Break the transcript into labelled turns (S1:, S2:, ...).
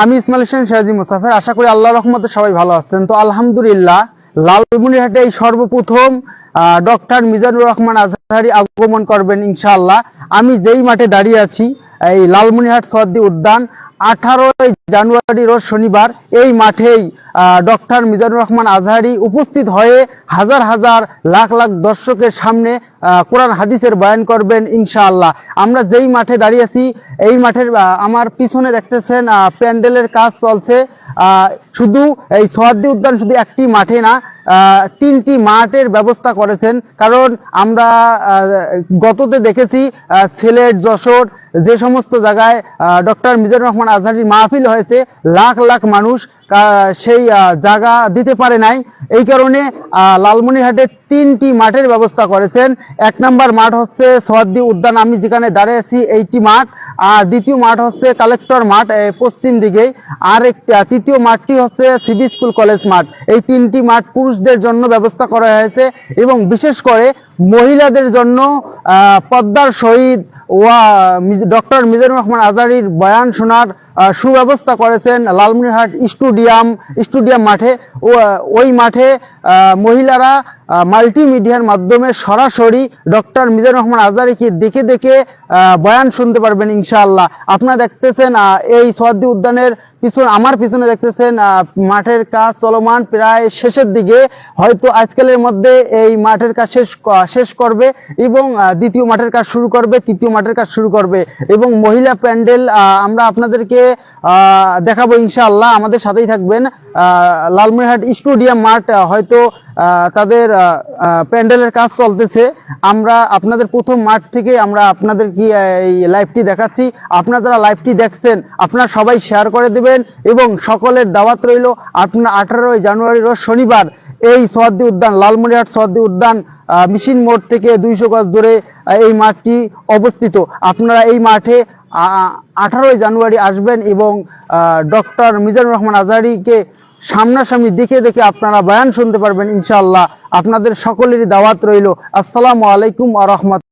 S1: আমি ইসমাইল হোসেন সিরাজি মুসাফের আশা করি আল্লাহ রহমতে সবাই ভালো আছেন। তো আলহামদুলিল্লাহ, লালমনিরহাটে এই সর্বপ্রথম ডক্টর মিজানুর রহমান আজহারি আগমন করবেন ইনশাআল্লাহ। আমি যেই মাঠে দাঁড়িয়ে আছি, এই লালমনিরহাট সর্দি উদ্যান আঠারোই জানুয়ারি রোজ শনিবার এই মাঠেই ডক্টর মিজানুর রহমান আজহারি উপস্থিত হয়ে হাজার হাজার লাখ লাখ দর্শকের সামনে কোরআন হাদিসের বয়ান করবেন ইনশাআল্লাহ। আমরা যেই মাঠে দাঁড়িয়েছি এই মাঠের আমার পিছনে দেখতেছেন প্যান্ডেলের কাজ চলছে। শুধু এই সোয়াদ্দি উদ্যান শুধু একটি মাঠে না তিনটি মাঠের ব্যবস্থা করেছেন। কারণ আমরা গততে দেখেছি সিলেট, যশোর, যে সমস্ত জায়গায় ডক্টর মিজানুর রহমান আজহারির মাহফিল হয়েছে, লাখ লাখ মানুষ সেই জায়গা দিতে পারে নাই। এই কারণে লালমনিরহাটে তিনটি মাঠের ব্যবস্থা করেছেন। এক নম্বর মাঠ হচ্ছে সোয়াদ্দি উদ্যান, আমি যেখানে দাঁড়িয়ে আছি, এইটি মাঠ। আর দ্বিতীয় মাঠ হচ্ছে কালেক্টর মাঠ পশ্চিম দিকে। আর একটা তৃতীয় মাঠটি হচ্ছে সিবি স্কুল কলেজ মাঠ। এই তিনটি মাঠ পুরুষদের জন্য ব্যবস্থা করা হয়েছে এবং বিশেষ করে মহিলাদের জন্য পদ্মার শহীদ ওয়া ডক্টর মিজানুর রহমান আজারির বয়ান শোনার সুব্যবস্থা করেছেন লালমনিরহাট স্টুডিয়াম স্টুডিয়াম মাঠে। ওই মাঠে মহিলারা মাল্টিমিডিয়ার মাধ্যমে সরাসরি ডক্টর মিজানুর রহমান আজারিকে দেখে দেখে বয়ান শুনতে পারবেন ইনশাআল্লাহ। আপনারা দেখতেছেন এই সোয়াদ্দি উদ্যানের পিছন আমার পিছনে দেখতেছেন মাঠের কাজ চলমান প্রায় শেষের দিকে। হয়তো আজকালের মধ্যে এই মাঠের কাজ শেষ শেষ করবে এবং দ্বিতীয় মাঠের কাজ শুরু করবে, তৃতীয় মাঠের কাজ শুরু করবে। এবং মহিলা প্যান্ডেল আমরা আপনাদেরকে দেখাবো ইনশাআল্লাহ। আমাদের সাথেই থাকবেন লালমনিরহাট স্টুডিয়াম মাঠ হয়তো তাদের প্যান্ডেলের কাজ চলতেছে। আমরা আপনাদের প্রথম মাঠ থেকে আমরা আপনাদের কি এই লাইভটি দেখাচ্ছি। আপনারা যারা লাইভটি দেখছেন, আপনারা সবাই শেয়ার করে দেবেন এবং সকলের দাওয়াত রইল আপনার আঠারোই জানুয়ারি, রোজ শনিবার এই সোয়াদ্দি উদ্যান, লালমনিরহাট সোয়াদ্দি উদ্যান মিশিন মোড় থেকে দুইশো গজ দূরে এই মাঠটি অবস্থিত। আপনারা এই মাঠে আঠারোই জানুয়ারি আসবেন এবং ডক্টর মিজানুর রহমান আজহারিকে সামনাসামনি দেখে দেখে আপনারা বয়ান শুনতে পারবেন, ইনশাআল্লাহ। আপনাদের সকলেরই দাওয়াত রইল। আসসালামু আলাইকুম আ রহমত